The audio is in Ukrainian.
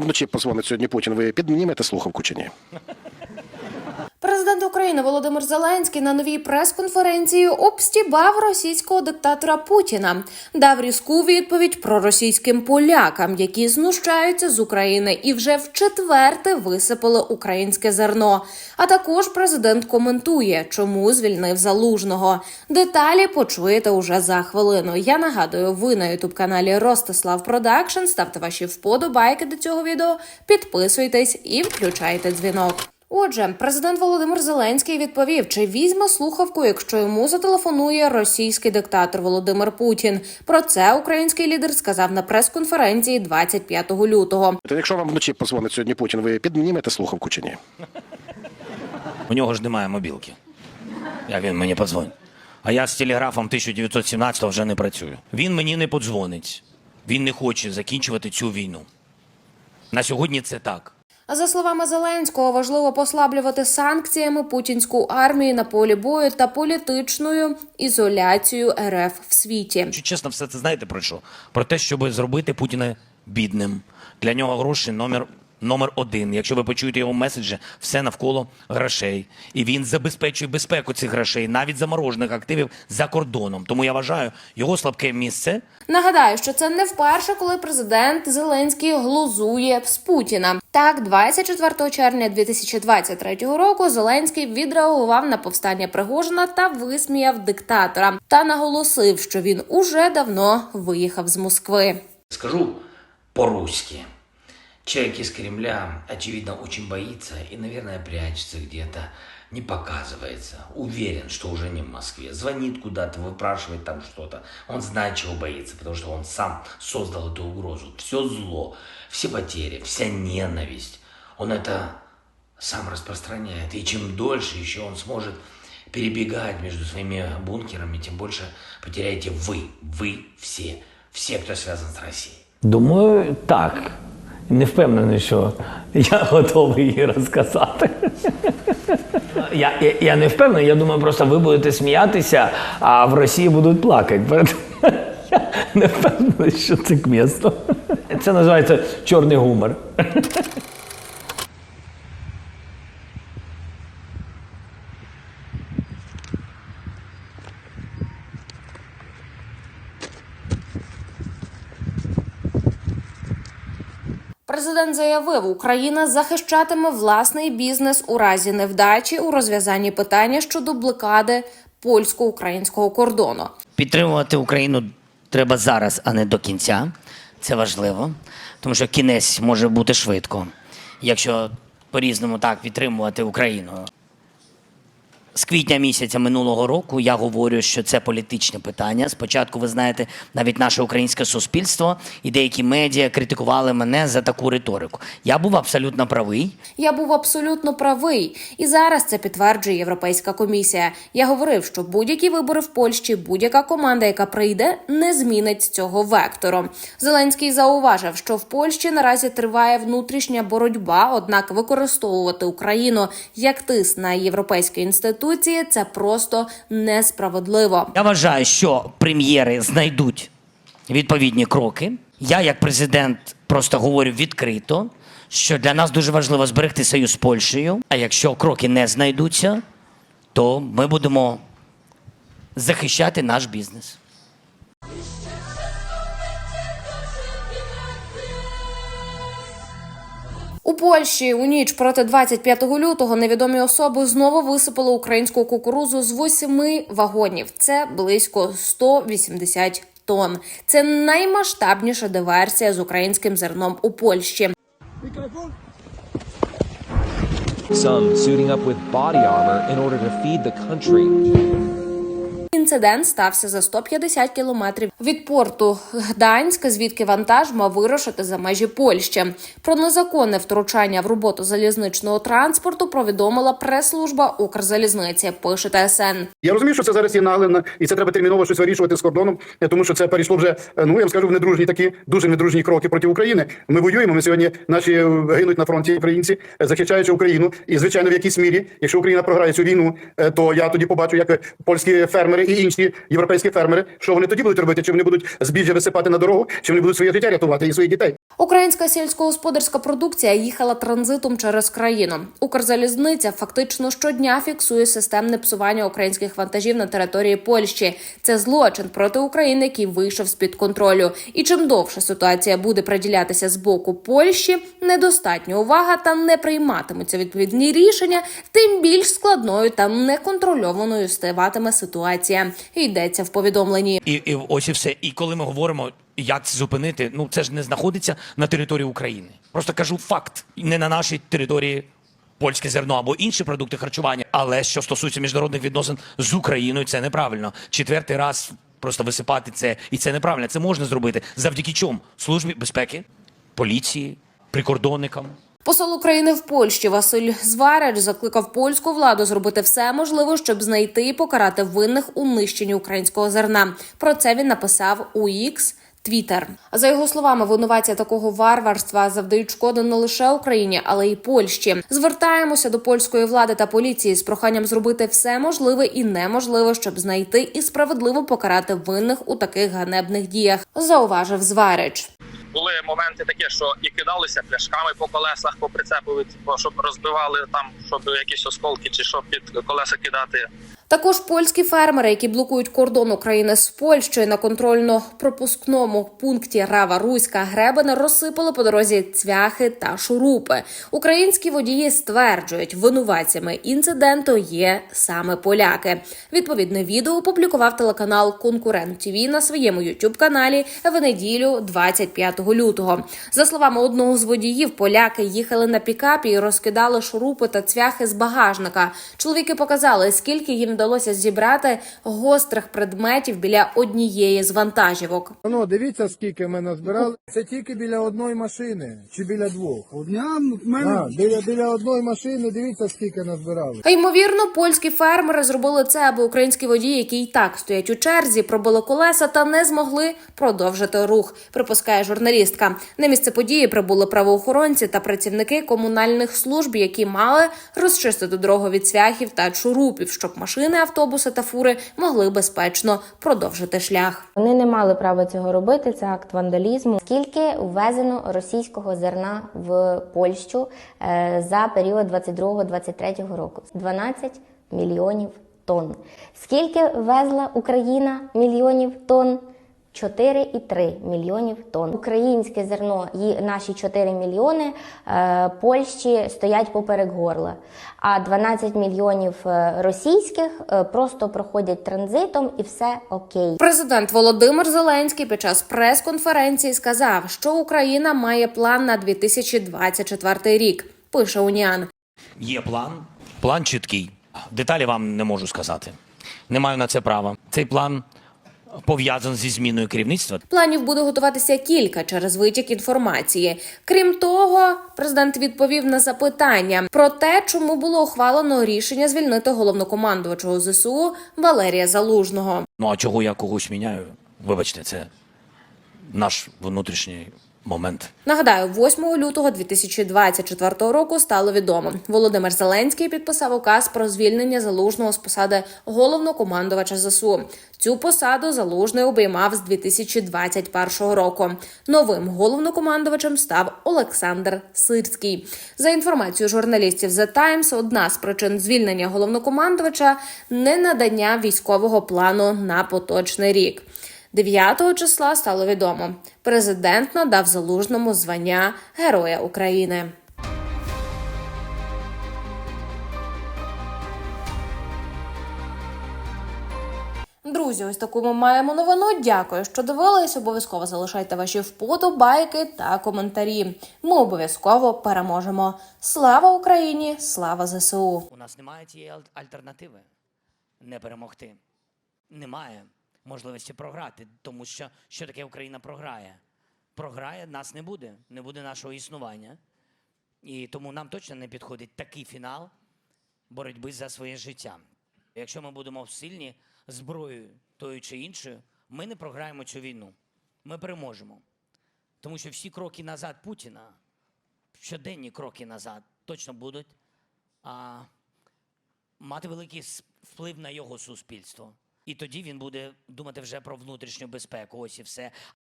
вам вночі позвонить сьогодні Путін, ви піднімете слухавку чи ні? України Володимир Зеленський на новій прес-конференції обстібав російського диктатора Путіна, дав різку відповідь проросійським полякам, які знущаються з України і вже в четверте висипали українське зерно. А також президент коментує, чому звільнив залужного. Деталі почуєте уже за хвилину. Я нагадую, ви на ютуб каналі Ростислав Продакшн. Ставте ваші вподобайки до цього відео, підписуйтесь і включайте дзвінок. Отже, президент Володимир Зеленський відповів, чи візьме слухавку, якщо йому зателефонує російський диктатор Володимир Путін. Про це український лідер сказав на прес-конференції 25 лютого. Та Якщо вам вночі позвонить сьогодні Путін, ви піднімете слухавку чи ні? У нього ж немає мобілки. Як він мені подзвонить? А я з телеграфом 1917 вже не працюю. Він мені не подзвонить. Він не хоче закінчувати цю війну. На сьогодні це так. За словами Зеленського, важливо послаблювати санкціями путінську армію на полі бою та політичною ізоляцією РФ в світі. Чи чесно, все це знаєте про що? Про те, щоб зробити Путіна бідним. Для нього гроші номер, номер один. Якщо ви почуєте його меседжі, все навколо грошей. І він забезпечує безпеку цих грошей, навіть заморожених активів за кордоном. Тому я вважаю, його слабке місце Нагадаю, що це не вперше, коли президент Зеленський глузує з Путіна. Так, 24 червня 2023 року Зеленський відреагував на повстання Пригожина та висміяв диктатора та наголосив, що він уже давно виїхав з Москви. Скажу по-русски. Человек из Кремля, очевидно, очень боится и, наверное, прячется где-то, не показывается. Уверен, что уже не в Москве. Звонит куда-то, выпрашивает там что-то. Он знает, чего боится, потому что он сам создал эту угрозу. Все зло, все потери, вся ненависть. Он это сам распространяет. И чем дольше еще он сможет перебегать между своими бункерами, тем больше потеряете вы, вы все, все, кто связан с Россией. Думаю, так. Не впевнений, що я готовий її розказати. Я, я, я не впевнений, я думаю, просто ви будете сміятися, а в Росії будуть плакати. Я не впевнений, що це к місту. Це називається чорний гумор. Президент заявив, Україна захищатиме власний бізнес у разі невдачі у розв'язанні питання щодо блокади польсько-українського кордону. Підтримувати Україну треба зараз, а не до кінця. Це важливо, тому що кінець може бути швидко, якщо по-різному так підтримувати Україну. З квітня місяця минулого року я говорю, що це політичне питання. Спочатку, ви знаєте, навіть наше українське суспільство і деякі медіа критикували мене за таку риторику. Я був абсолютно правий. Я був абсолютно правий, і зараз це підтверджує Європейська комісія. Я говорив, що будь-які вибори в Польщі, будь-яка команда, яка прийде, не змінить цього вектору. Зеленський зауважив, що в Польщі наразі триває внутрішня боротьба однак використовувати Україну як тиск на європейські інституції це просто несправедливо. Я вважаю, що прем'єри знайдуть відповідні кроки. Я, як президент, просто говорю відкрито, що для нас дуже важливо зберегти союз з Польщею. А якщо кроки не знайдуться, то ми будемо захищати наш бізнес. У Польщі у ніч проти 25 лютого невідомі особи знову висипали українську кукурузу з восьми вагонів. Це близько 180 тонн. Це наймасштабніша диверсія з українським зерном у Польщі. Some suiting up with body armor in order to feed the country. Інцидент стався за 150 кілометрів від порту Гданськ, звідки вантаж мав вирушити за межі Польщі. Про незаконне втручання в роботу залізничного транспорту повідомила прес-служба Укрзалізниці. Пише ТСН. Я розумію, що це зараз є наглина, і це треба терміново щось вирішувати з кордоном, тому що це перейшло вже. Ну я вам скажу в недружні такі дуже недружні кроки проти України. Ми воюємо. Ми сьогодні наші е, гинуть на фронті українці, захищаючи Україну. І звичайно, в якійсь мірі, якщо Україна програє цю війну, е, то я тоді побачу, як польські фермери і інші європейські фермери, що вони тоді будуть робити, чи вони будуть збіжжя висипати на дорогу, чи вони будуть своє життя рятувати і своїх дітей. Українська сільськогосподарська продукція їхала транзитом через країну. Укрзалізниця фактично щодня фіксує системне псування українських вантажів на території Польщі. Це злочин проти України, який вийшов з під контролю. І чим довше ситуація буде приділятися з боку Польщі, недостатня увага та не прийматимуться відповідні рішення, тим більш складною та неконтрольованою ставатиме ситуація. Йдеться в повідомленні. І, і ось і все. І коли ми говоримо, як це зупинити, ну це ж не знаходиться на території України. Просто кажу факт, не на нашій території. Польське зерно або інші продукти харчування, але що стосується міжнародних відносин з Україною, це неправильно. Четвертий раз просто висипати це, і це неправильно. Це можна зробити завдяки чому? Службі безпеки, поліції, прикордонникам, Посол України в Польщі Василь Зварач закликав польську владу зробити все можливе, щоб знайти і покарати винних у нищенні українського зерна. Про це він написав у X Твіттер. За його словами, винуватця такого варварства завдають шкоди не лише Україні, але й Польщі. Звертаємося до польської влади та поліції з проханням зробити все можливе і неможливе, щоб знайти і справедливо покарати винних у таких ганебних діях. Зауважив Зварич. були моменти такі, що і кидалися пляшками по колесах, по прицепу, щоб розбивали там, щоб якісь осколки чи що під колеса кидати. Також польські фермери, які блокують кордон України з Польщею на контрольно-пропускному пункті Рава Руська Гребена, розсипали по дорозі цвяхи та шурупи. Українські водії стверджують, винуватцями інциденту є саме поляки. Відповідне відео опублікував телеканал Конкурент ТВ на своєму youtube каналі в неділю 25 лютого. За словами одного з водіїв, поляки їхали на пікапі і розкидали шурупи та цвяхи з багажника. Чоловіки показали, скільки їм вдалося зібрати гострих предметів біля однієї з вантажівок. Ну, дивіться, скільки ми назбирали. Це тільки біля одної машини чи біля двох. Одня мене а, біля, біля одної машини. Дивіться, скільки назбирали. А ймовірно, польські фермери зробили це, аби українські водії, які й так стоять у черзі, пробили колеса та не змогли продовжити рух. Припускає журналістка. На місце події прибули правоохоронці та працівники комунальних служб, які мали розчистити дорогу від цвяхів та чурупів, щоб машини, автобуси та фури могли безпечно продовжити шлях. Вони не мали права цього робити. Це акт вандалізму. Скільки ввезено російського зерна в Польщу е, за період 22-23 року? 12 мільйонів тонн. Скільки везла Україна мільйонів тонн? 4,3 мільйонів тонн. Українське зерно і наші 4 мільйони е, Польщі стоять поперек горла, а 12 мільйонів е, російських е, просто проходять транзитом і все окей. Президент Володимир Зеленський під час прес-конференції сказав, що Україна має план на 2024 рік. Пише Уніан. Є план, план чіткий. Деталі вам не можу сказати. Не маю на це права. Цей план пов'язаний зі зміною керівництва. Планів буде готуватися кілька через витік інформації. Крім того, президент відповів на запитання про те, чому було ухвалено рішення звільнити головнокомандувачого ЗСУ Валерія Залужного. Ну а чого я когось міняю? Вибачте, це наш внутрішній момент. Нагадаю, 8 лютого 2024 року стало відомо. Володимир Зеленський підписав указ про звільнення залужного з посади головнокомандувача ЗСУ. Цю посаду залужний обіймав з 2021 року. Новим головнокомандувачем став Олександр Сирський. За інформацією журналістів The Times, одна з причин звільнення головнокомандувача не надання військового плану на поточний рік. 9 числа стало відомо. Президент надав залужному звання Героя України. Друзі, ось таку ми маємо новину. Дякую, що дивились. Обов'язково залишайте ваші вподобайки та коментарі. Ми обов'язково переможемо. Слава Україні! Слава ЗСУ! У нас немає тієї аль- альтернативи не перемогти. Немає можливості програти, тому що що таке Україна програє? Програє, нас не буде, не буде нашого існування. І тому нам точно не підходить такий фінал боротьби за своє життя. Якщо ми будемо сильні зброєю тою чи іншою, ми не програємо цю війну. Ми переможемо. Тому що всі кроки назад Путіна, щоденні кроки назад, точно будуть а, мати великий вплив на його суспільство. І тоді він буде думати вже про внутрішню безпеку. Ось і все.